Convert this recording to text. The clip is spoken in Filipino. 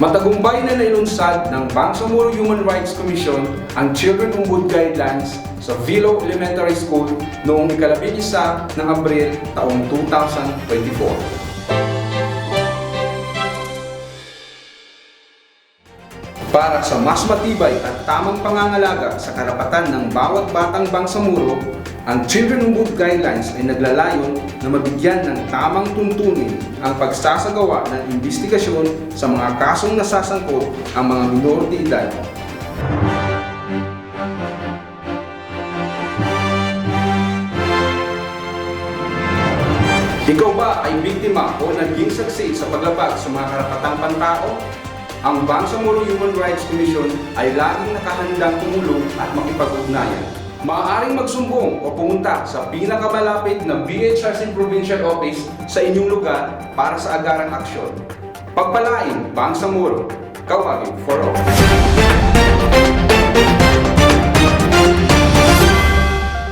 Matagumpay na nailunsad ng Bangsamoro Human Rights Commission ang Children Umbud Guidelines sa Vilo Elementary School noong ikalabing isa ng Abril taong 2024. Para sa mas matibay at tamang pangangalaga sa karapatan ng bawat batang bangsamuro, ang Children Umbud Guidelines ay naglalayon na mabigyan ng tamang tuntunin ang pagsasagawa ng investigasyon sa mga kasong nasasangkot ang mga minor de edad. Ikaw ba ay biktima o naging saksi sa paglabag sa mga karapatang pantao? Ang Bangsamoro Human Rights Commission ay laging nakahandang tumulong at makipag-ugnayan. Maaaring magsumbong o pumunta sa pinakamalapit na BHRC Provincial Office sa inyong lugar para sa agarang aksyon. Pagpalain, Bangsamoro, kawagin for all.